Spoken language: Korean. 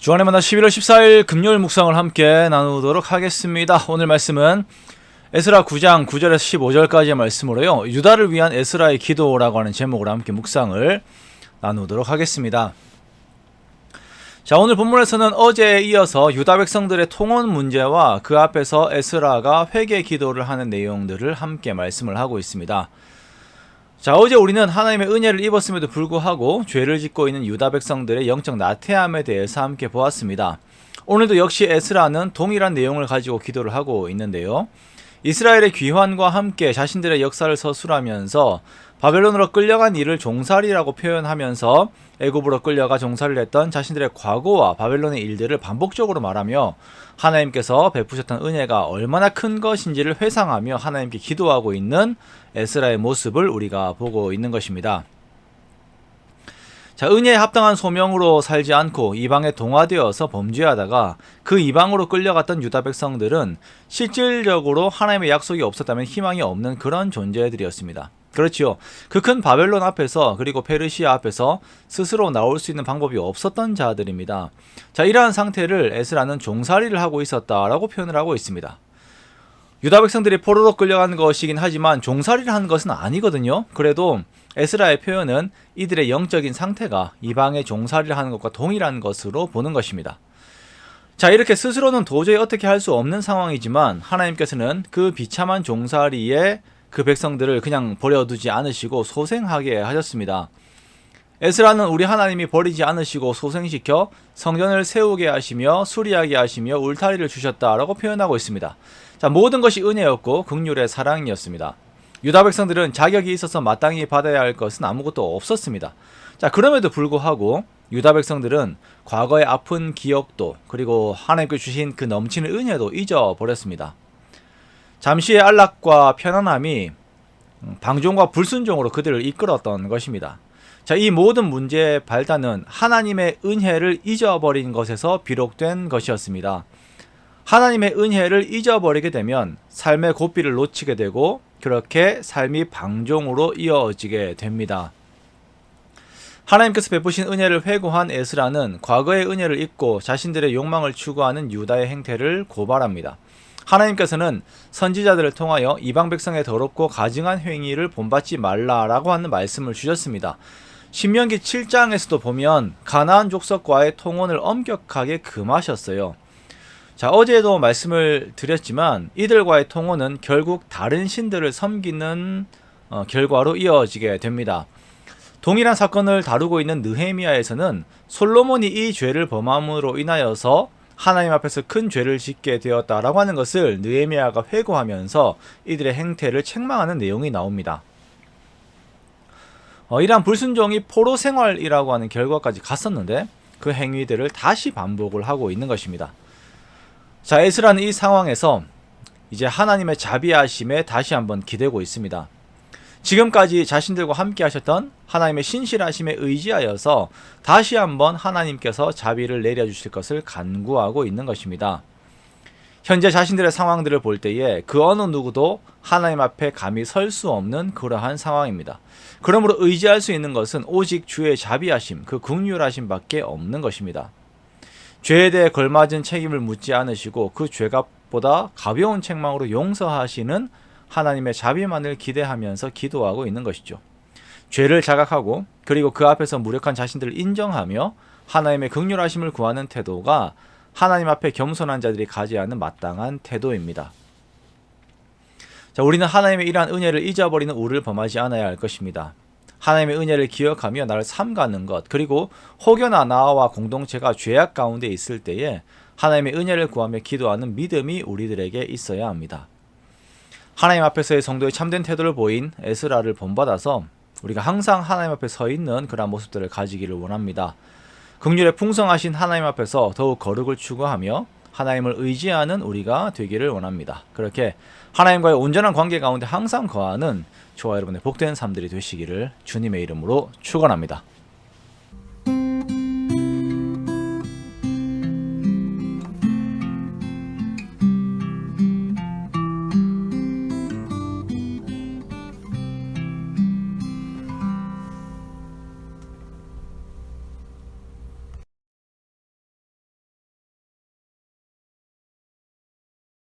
주안의 만나 11월 14일 금요일 묵상을 함께 나누도록 하겠습니다. 오늘 말씀은 에스라 9장 9절에서 15절까지의 말씀으로요. 유다를 위한 에스라의 기도라고 하는 제목으로 함께 묵상을 나누도록 하겠습니다. 자, 오늘 본문에서는 어제에 이어서 유다 백성들의 통원 문제와 그 앞에서 에스라가 회개 기도를 하는 내용들을 함께 말씀을 하고 있습니다. 자, 어제 우리는 하나님의 은혜를 입었음에도 불구하고 죄를 짓고 있는 유다 백성들의 영적 나태함에 대해서 함께 보았습니다. 오늘도 역시 에스라는 동일한 내용을 가지고 기도를 하고 있는데요. 이스라엘의 귀환과 함께 자신들의 역사를 서술하면서 바벨론으로 끌려간 일을 종살이라고 표현하면서 애굽으로 끌려가 종살이를 했던 자신들의 과거와 바벨론의 일들을 반복적으로 말하며 하나님께서 베푸셨던 은혜가 얼마나 큰 것인지를 회상하며 하나님께 기도하고 있는 에스라의 모습을 우리가 보고 있는 것입니다. 자, 은혜에 합당한 소명으로 살지 않고 이방에 동화되어서 범죄하다가 그 이방으로 끌려갔던 유다 백성들은 실질적으로 하나님의 약속이 없었다면 희망이 없는 그런 존재들이었습니다. 그렇지요. 그 큰 바벨론 앞에서 그리고 페르시아 앞에서 스스로 나올 수 있는 방법이 없었던 자들입니다. 자, 이러한 상태를 에스라는 종살이를 하고 있었다라고 표현을 하고 있습니다. 유다 백성들이 포로로 끌려간 것이긴 하지만 종살이를 한 것은 아니거든요. 그래도 에스라의 표현은 이들의 영적인 상태가 이방의 종살이를 하는 것과 동일한 것으로 보는 것입니다. 자, 이렇게 스스로는 도저히 어떻게 할 수 없는 상황이지만 하나님께서는 그 비참한 종살이에 그 백성들을 그냥 버려두지 않으시고 소생하게 하셨습니다. 에스라는 우리 하나님이 버리지 않으시고 소생시켜 성전을 세우게 하시며 수리하게 하시며 울타리를 주셨다라고 표현하고 있습니다. 자, 모든 것이 은혜였고 극률의 사랑이었습니다. 유다 백성들은 자격이 있어서 마땅히 받아야 할 것은 아무것도 없었습니다. 자, 그럼에도 불구하고 유다 백성들은 과거의 아픈 기억도 그리고 하나님께 주신 그 넘치는 은혜도 잊어버렸습니다. 잠시의 안락과 편안함이 방종과 불순종으로 그들을 이끌었던 것입니다. 자, 이 모든 문제의 발단은 하나님의 은혜를 잊어버린 것에서 비롯된 것이었습니다. 하나님의 은혜를 잊어버리게 되면 삶의 고삐를 놓치게 되고 그렇게 삶이 방종으로 이어지게 됩니다. 하나님께서 베푸신 은혜를 회고한 에스라는 과거의 은혜를 잊고 자신들의 욕망을 추구하는 유다의 행태를 고발합니다. 하나님께서는 선지자들을 통하여 이방 백성의 더럽고 가증한 행위를 본받지 말라라고 하는 말씀을 주셨습니다. 신명기 7장에서도 보면 가나안 족속과의 통혼을 엄격하게 금하셨어요. 자, 어제도 말씀을 드렸지만 이들과의 통혼은 결국 다른 신들을 섬기는 어, 결과로 이어지게 됩니다. 동일한 사건을 다루고 있는 느헤미야에서는 솔로몬이 이 죄를 범함으로 인하여서 하나님 앞에서 큰 죄를 짓게 되었다라고 하는 것을 느헤미야가 회고하면서 이들의 행태를 책망하는 내용이 나옵니다. 어, 이러한 불순종이 포로 생활이라고 하는 결과까지 갔었는데 그 행위들을 다시 반복을 하고 있는 것입니다. 자, 에스라는 이 상황에서 이제 하나님의 자비하심에 다시 한번 기대고 있습니다. 지금까지 자신들과 함께 하셨던 하나님의 신실하심에 의지하여서 다시 한번 하나님께서 자비를 내려주실 것을 간구하고 있는 것입니다. 현재 자신들의 상황들을 볼 때에 그 어느 누구도 하나님 앞에 감히 설 수 없는 그러한 상황입니다. 그러므로 의지할 수 있는 것은 오직 주의 자비하심, 그 긍휼하심 밖에 없는 것입니다. 죄에 대해 걸맞은 책임을 묻지 않으시고 그 죄값보다 가벼운 책망으로 용서하시는 하나님의 자비만을 기대하면서 기도하고 있는 것이죠. 죄를 자각하고 그리고 그 앞에서 무력한 자신들을 인정하며 하나님의 극률하심을 구하는 태도가 하나님 앞에 겸손한 자들이 가지하는 마땅한 태도입니다. 자, 우리는 하나님의 이러한 은혜를 잊어버리는 우를 범하지 않아야 할 것입니다. 하나님의 은혜를 기억하며 나를 삼가는 것, 그리고 혹여나 나와 공동체가 죄악 가운데 있을 때에 하나님의 은혜를 구하며 기도하는 믿음이 우리들에게 있어야 합니다. 하나님 앞에서의 성도의 참된 태도를 보인 에스라를 본받아서 우리가 항상 하나님 앞에 서 있는 그런 모습들을 가지기를 원합니다. 극률에 풍성하신 하나님 앞에서 더욱 거룩을 추구하며 하나님을 의지하는 우리가 되기를 원합니다. 그렇게 하나님과의 온전한 관계 가운데 항상 거하는 저와 여러분의 복된 삶들이 되시기를 주님의 이름으로 축원합니다.